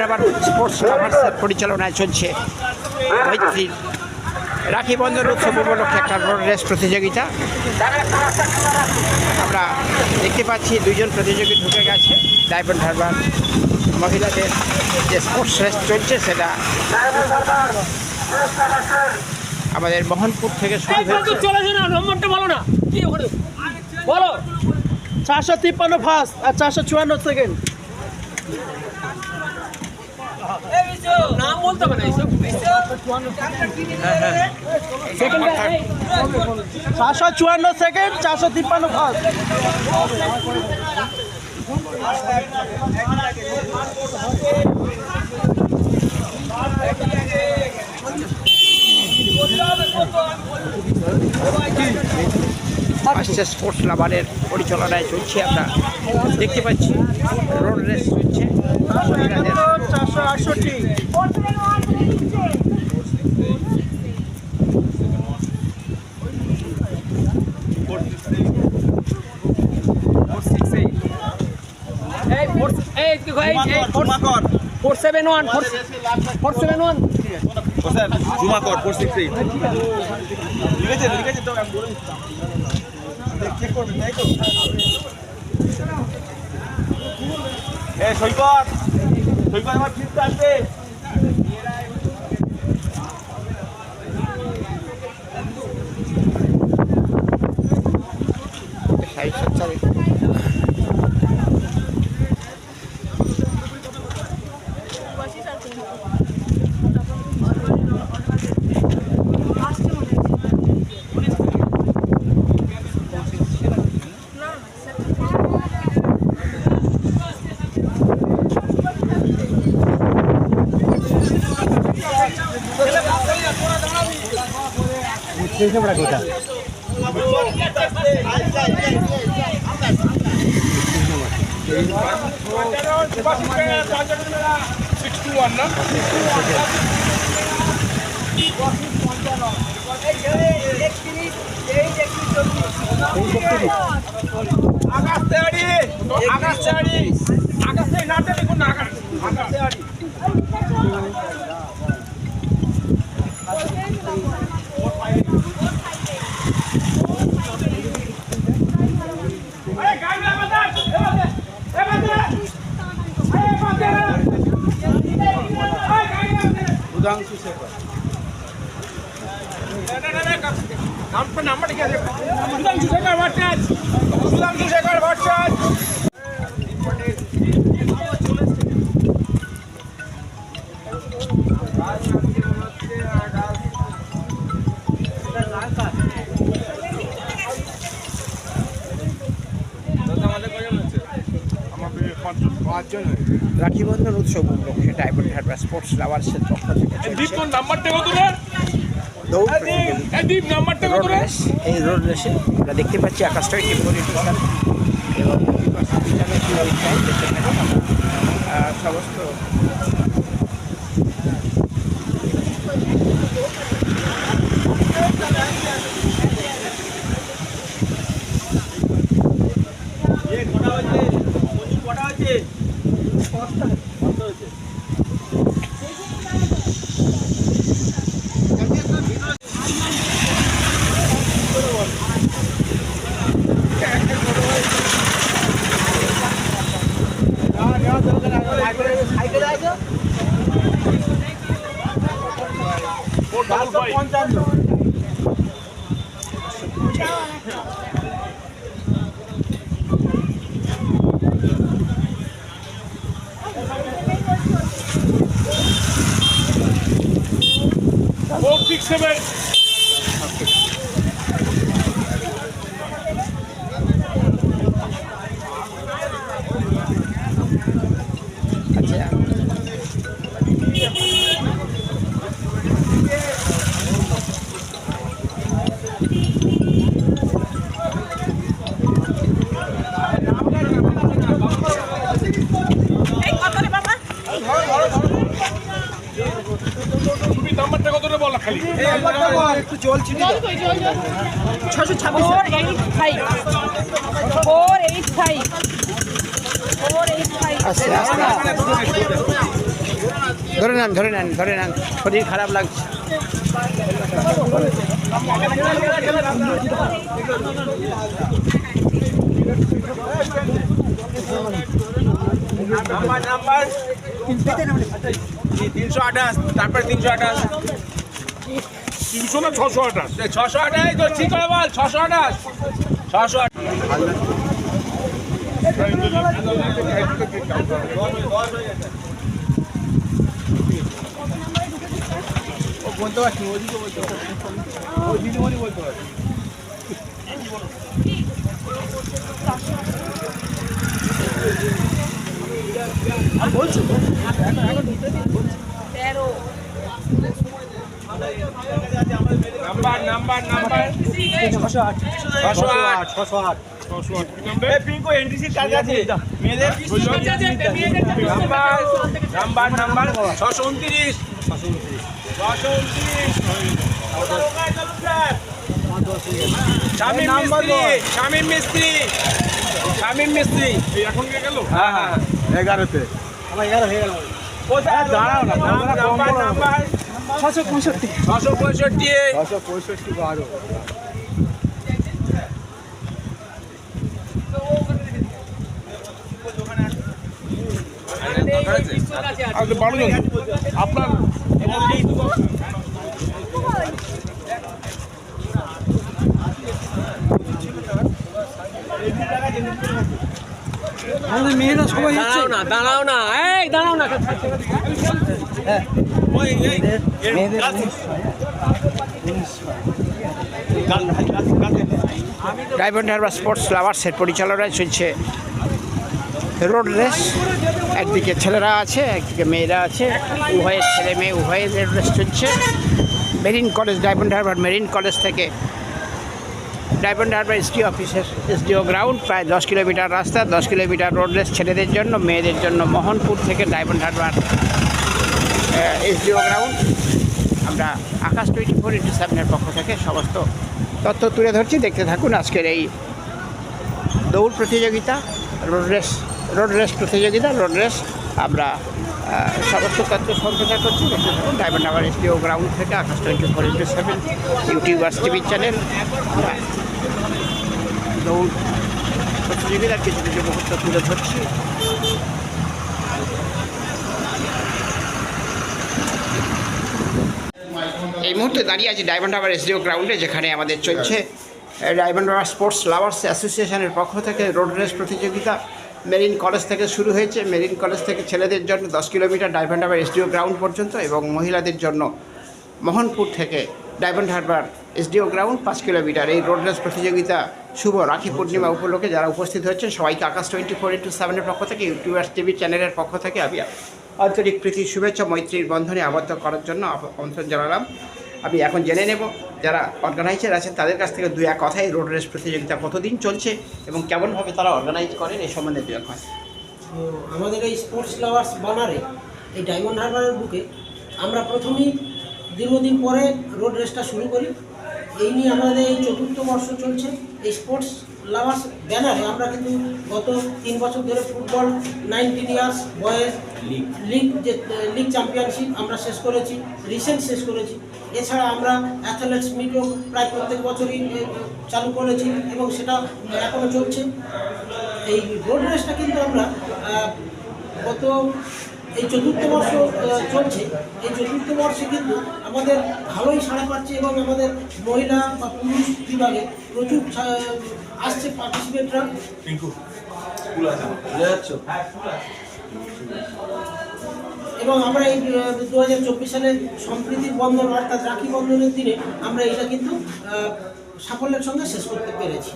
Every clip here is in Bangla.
রাবার স্পোর্টস লাভার্সের পরিচালনায় চলছে। মৈত্রীর রাখি বন্ধন উৎসব উপলক্ষে একটা রোড রেস প্রতিযোগিতা। আমরা দেখতে পাচ্ছি দুজন প্রতিযোগী ঢুকে গেছে। ডায়মন্ড হারবার মহিলাদের যে স্পোর্টস রেস চলছে সেটা আমাদের মোহনপুর থেকে শুরু হয়েছে। চলেছে না নম্বরটা বলো না। কি ওখানে? বলো। চারশো তিপ্পান্ন ফার্স্ট আর চারশো চুয়ান্ন সেকেন্ড নাম বলতে হবে না চারশো চুয়ান্ন সেকেন্ড, চারশো তিপ্পান্ন ফার্স্ট আসছে স্পোর্টস লাভারের পরিচালনায় চলছে আমরা। দেখতে পাচ্ছি রোড রেস চলছে। চারশো আটষট্টি। Four seven one four seven one জুমাকর four six eight লিখেছে লিখেছে তো আমি বলে চেক করবেন তাই তো? এ সৈকত সৈকত। আমার ফিরতে আসবে সচ্চারে আকাশ তেয়ারি আকাশ তেয়ারি আকাশ তেয়ারি নাটে দেখুন আকাশ আকাশ তেয়ারি সুধাংশু শেখর নামটা নাম্বার লিখে আছে সুধাংশু শেখর ভট্টাচার্য সুধাংশু শেখর ভট্টাচ রাখি বন্ধন উৎসব উপলক্ষে ডায়মন্ড হারবার স্পোর্টস লাভার্সের পক্ষ থেকে এই নাম্বারটা রোড রে? এই রোড রেসে আমরা দেখতে পাচ্ছি এবং আহ, সমস্ত কটা কটা হয়েছে। ফোর সিক্স সেভেন আচ্ছা তুমি নাম্বারটা কত রে বলা খালি একটু জল ছিটি ছশো ছাব্বিশ। ধরে নেন ধরে নেন ধরে নেন। শরীর খারাপ লাগছে। নাম্বার নাম্বার তিনশো আঠাশ তারপরে তিনশো আঠাশ। তিনশো না ছশো আঠাশ? ছশো আঠাশ তো ঠিক করে বল ছশো আঠাশ। ছশো আঠাশ। বলতে পারছি ওদিকে বলতে পারছি ওই দিদিমণি বলতে পারছি নাম্বার নাম্বার নাম্বার ছশো আট। ছশো আট। ছশো আট। ছশো আট। এই পিঙ্কো এনটিসির কাজ আছে? মেয়েদের নাম্বার নাম্বার ছশো উনত্রিশ। ছশো উনত্রিশ। শামীম মিস্ত্রি শামীম মিস্ত্রি। এখন কে গেল? হ্যাঁ হ্যাঁ। এগারোতে। কোথায় দাঁড়াও না নাম্বার নাম্বার ছশো পঁয়ষট্টি। ছশো পঁয়ষট্টি ছশো পঁয়ষট্টি বারো। আপনার আমাদের মেয়েরা সবাই দাঁড়াও না দাঁড়াও না। এই দাঁড়াও না। ডায়মন্ড হারবার স্পোর্টস লাভার্সের পরিচালনায় চলছে রোড রেস একদিকে ছেলেরা আছে একদিকে মেয়েরা আছে। উভয়ের ছেলে মেয়ে উভয়ের রোড রেস চলছে। Marine College Diamond Harbour Marine College থেকে ডায়মন্ড হারবার এসডি অফিসের এসডিও গ্রাউন্ড প্রায় দশ কিলোমিটার রাস্তা দশ কিলোমিটার রোড রেস ছেলেদের জন্য মেয়েদের জন্য মোহনপুর থেকে ডায়মন্ড হারবার এসডিও গ্রাউন্ড আমরা আকাশ টোয়েন্টি ফোর ইন্টু সেভেনের পক্ষ থেকে সমস্ত তথ্য তুলে ধরছি। দেখতে থাকুন আজকের এই দৌড় প্রতিযোগিতা রোড রেস রোড রেস প্রতিযোগিতা রোড রেস আমরা সমস্ত তথ্য সম্প্রচার করছি। দেখতে থাকুন ডায়মন্ড আবার এসডিও গ্রাউন্ড থেকে Akash twenty four into seven YouTubers TV channel দৌড় প্রতিযোগিতার কিছু কিছু মুহূর্ত তুলে ধরছি। এই মুহূর্তে দাঁড়িয়ে আছি ডায়মন্ড হারবার এসডিও গ্রাউন্ডে যেখানে আমাদের চলছে ডায়মন্ড হারবার স্পোর্টস লাভার্স অ্যাসোসিয়েশনের পক্ষ থেকে রোড রেস প্রতিযোগিতা। মেরিন কলেজ থেকে শুরু হয়েছে। মেরিন কলেজ থেকে ছেলেদের জন্য দশ kilometre Diamond Harbour SDO ground পর্যন্ত এবং মহিলাদের জন্য মোহনপুর থেকে ডায়মন্ড হারবার এসডিও গ্রাউন্ড পাঁচ কিলোমিটার। এই রোড রেস প্রতিযোগিতা শুভ রাখি পূর্ণিমা উপলক্ষে যারা উপস্থিত হয়েছেন, সবাইকে আকাশ টোয়েন্টি ফোর ইন্টু সেভেনের পক্ষ থেকে, ইউটিউবার্স টিভি চ্যানেলের পক্ষ থেকে আমি আন্তরিক প্রীতি, শুভেচ্ছা, মৈত্রীর বন্ধনে আবদ্ধ করার জন্য আমন্ত্রণ জানালাম। আমি এখন জেনে নেব যারা অর্গানাইজার আছেন, তাদের কাছ থেকে দু এক কথাই রোড রেস প্রতিযোগিতা কতদিন চলছে এবং কেমনভাবে তারা অর্গানাইজ করেন এই সম্বন্ধে দু এক কথা আমাদের এই স্পোর্টস লাভার্স বানারে এই ডায়মন্ড হারবারের বুকে আমরা প্রথমেই দীর্ঘদিন পরে রোড রেসটা শুরু করি। এই নিয়ে আমাদের এই চতুর্থ বর্ষ চলছে। এই স্পোর্টস লাভার্স ব্যানারে আমরা কিন্তু গত তিন বছর ধরে football nineteen years boys league league যে লিগ চ্যাম্পিয়নশিপ আমরা শেষ করেছি রিসেন্ট শেষ করেছি। এছাড়া আমরা অ্যাথলেটস মিটও প্রায় প্রত্যেক বছরই চালু করেছি এবং সেটা এখনও চলছে। এই রোড রেসটা কিন্তু আমরা গত এই চতুর্থ বর্ষ চলছে। এই চতুর্থ বর্ষে কিন্তু আমাদের ভালোই সাড়া পাচ্ছে এবং আমাদের মহিলা বা পুরুষ বিভাগে প্রচুর আসছে পার্টিসিপেটরা এবং আমরা এই দু হাজার চব্বিশ সালে সম্প্রীতির বন্ধন অর্থাৎ রাখি বন্ধনের দিনে আমরা এটা কিন্তু সাফল্যের সঙ্গে শেষ করতে পেরেছি।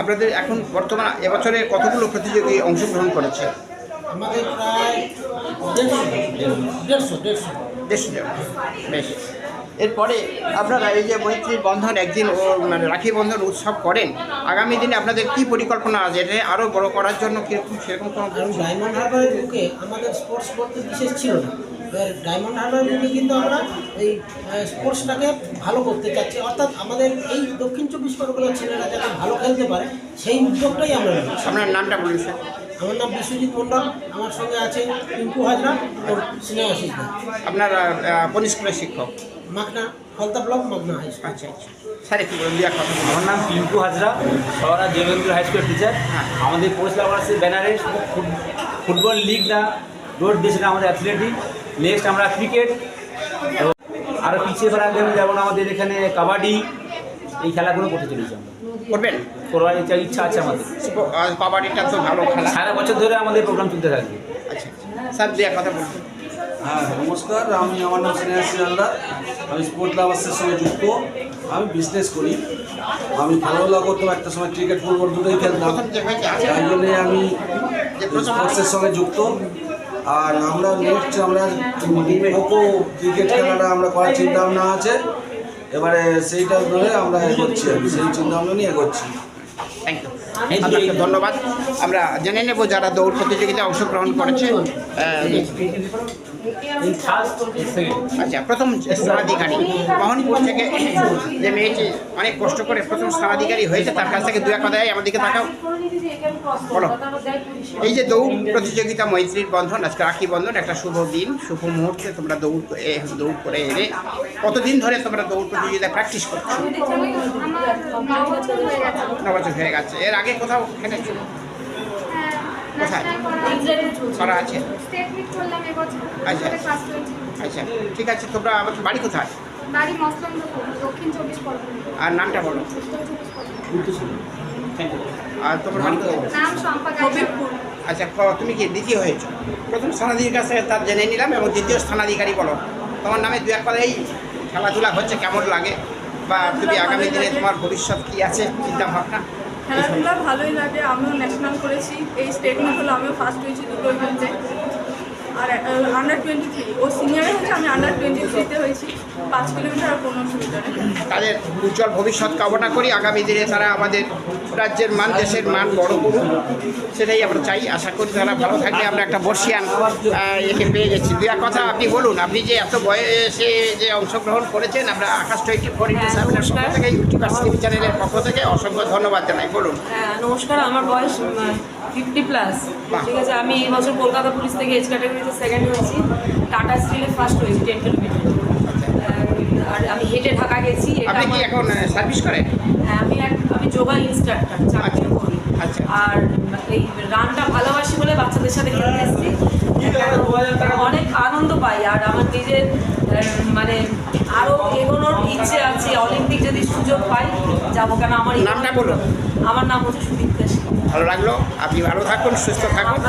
আপনাদের এখন বর্তমান এবছরে কতগুলো প্রতিযোগী অংশগ্রহণ করেছে? আমাদের প্রায় দেড়শো দেড়শো দেড়শো। দেড়শো বেশ এরপরে আপনারা এই যে মৈত্রীর বন্ধন একদিন ও মানে রাখি বন্ধন উৎসব করেন আগামী দিনে আপনাদের কি পরিকল্পনা আছে? এটা আরও বড় করার জন্য কীরকম সেরকম কোনো ডায়মন্ড হারবারের বুকে আমাদের স্পোর্টস বলতে বিশেষ ছিল না। এবার ডায়মন্ড হারবারের বুকে কিন্তু আমরা এই স্পোর্টসটাকে ভালো করতে চাচ্ছি। অর্থাৎ আমাদের এই দক্ষিণ চব্বিশ পরগনার ছেলেরা যাতে ভালো খেলতে পারে সেই উদ্যোগটাই আমরা আপনার নামটা বলুন স্যার। আমার নাম বিশ্বজিৎ মণ্ডল আমার সঙ্গে আছে পিঙ্কু হাজরা ও সিনেমা সিকদার আপনার কোন স্কুলের শিক্ষক? Makhna Falta block Makhna high school. আচ্ছা আচ্ছা। স্যার একটু বলুন দিয়া কথা। আমার নাম পিঙ্কু হাজরা সরা দেবেন্দ্র হাই স্কুলের টিচার আমাদের পোস্ট লাভার্সের ব্যানারে ফুট- ফুটবল লিগ না রোড দিয়েছিল আমাদের অ্যাথলেটিক নেক্সট আমরা ক্রিকেট আরও পিছিয়ে ফেলা গেম যেমন আমাদের এখানে কাবাডি। এই খেলাগুলো করতে চলেছি আমরা। করবেন? করবার ইচ্ছা ইচ্ছা আছে আমাদের। কবাডিটা তো ভালো খেলা। সারা বছর ধরে আমাদের প্রোগ্রাম চলতে থাকবে। আচ্ছা স্যার দিয়া কথা বলুন। হ্যাঁ নমস্কার। আমি আমার নাম স্নেহাসী হালদার আমি স্পোর্ট লাভার্সের সঙ্গে যুক্ত। আমি বিজনেস করি। আমি খেলাধুলা করতাম। একটা সময় ক্রিকেট ফুটবল দুটোই খেলতাম। তাই জন্যে আমি স্পোর্টসের সঙ্গে যুক্ত। আর আমরা নেক্সট আমরা খোখো ক্রিকেট খেলাটা আমরা করার চিন্তা ভাবনা আছে। এবারে সেইটা ধরে আমরা এগোচ্ছি। সেই চিন্তা আমরা নিয়ে করছি থ্যাংক ইউ আপনাকে ধন্যবাদ আমরা জেনে নেব যারা দৌড় প্রতিযোগিতায় অংশগ্রহণ করেছে আচ্ছা প্রথম স্থানাধিকারী মোহনপুর থেকে যে মেয়েটি অনেক কষ্ট করে প্রথম স্থানাধিকারী হয়েছে তার কাছ থেকে দু এক কথায় আমাদেরকে তাকাও। বলো। এই যে দৌড় প্রতিযোগিতা মৈত্রীর বন্ধন আজকে রাখি বন্ধন একটা শুভ দিন শুভ মুহূর্তে তোমরা দৌড় এ, দৌড় করে এলে কতদিন ধরে তোমরা দৌড় প্রতিযোগিতায় প্র্যাকটিস করছ? আমার ন হয়ে গেছে। ন বছর হয়ে গেছে। এর আগে কোথাও খেলেছো? কোথায়? করা আছে। স্টেট মিট করলাম এবছর। আচ্ছা। আচ্ছা ঠিক আছে তোমরা আমার বাড়ি কোথায়? বাড়ি মস্তন্দপুর দক্ষিণ চব্বিশ পরগনা। আর নামটা বলো। আর তোমার বাড়ি আচ্ছা ক- তুমি কি দ্বিতীয় হয়েছো? প্রথম স্থানাধিকারীর কাছে তার জেনে নিলাম এবং দ্বিতীয় স্থানাধিকারী বলো। তোমার নামে দু এক এই খেলাধুলা হচ্ছে কেমন লাগে? বা তুমি আগামী দিনে তোমার ভবিষ্যৎ কি আছে? চিন্তা ভাবনা? খেলাধুলা ভালোই লাগে আমিও ন্যাশনাল করেছি। এই স্টেটমেন্ট হলো আমিও ফার্স্ট হয়েছি দুটো ইভেন্টে আর আন্ডার টোয়েন্টি থ্রি ও সিনিয়রে হচ্ছে আমি আন্ডার টোয়েন্টি থ্রিতে হয়েছি। পাঁচ কিলোমিটার আর পনেরোশো মিটারে তাদের উজ্জ্বল ভবিষ্যৎ কামনা করি আগামী দিনে তারা আমাদের রাজ্যের মান দেশের মান বড় করুক। সেটাই আমরা চাই আশা করি তারা ভালো থাকবে। আমরা একটা বর্ষিয়ান একে পেয়ে গেছি। দু এক কথা আপনি বলুন আপনি যে এত বয়সে যে অংশগ্রহণ করেছেন আমরা আকাশ টোয়েন্টি ফোর ইন্টু সেভেনের পক্ষ থেকে ইউটিউবার টিভি চ্যানেলের পক্ষ থেকে অসংখ্য ধন্যবাদ জানাই। বলুন। হ্যাঁ, নমস্কার আমার বয়স ফিফটি প্লাস ঠিক আছে আমি এই বছর কলকাতা পুলিশ থেকে এজ ক্যাটাগরিতে সেকেন্ড হয়েছি। টাটা স্টিলে ফার্স্ট হয়েছি টেন কিলোমিটার আর আমি হেঁটে ঢাকা গেছি আপনি কি এখন সার্ভিস করেন হ্যাঁ, আমি এক আমি যোগা ইনস্ট্রাক্টর চাকরিও করি। আচ্ছা। আর এই রানটা ভালোবাসি বলে বাচ্চাদের সাথে খেলতে এসেছি। অনেক আনন্দ পাই আর আমার নিজের মানে আরও এগোনোর ইচ্ছে আছে অলিম্পিক যদি সুযোগ পাই যাব কেন? আমার নামটা বলুন। আমার নাম হচ্ছে সুদীপ্তা সিং ভালো লাগল। আপনি ভালো থাকুন সুস্থ থাকুন।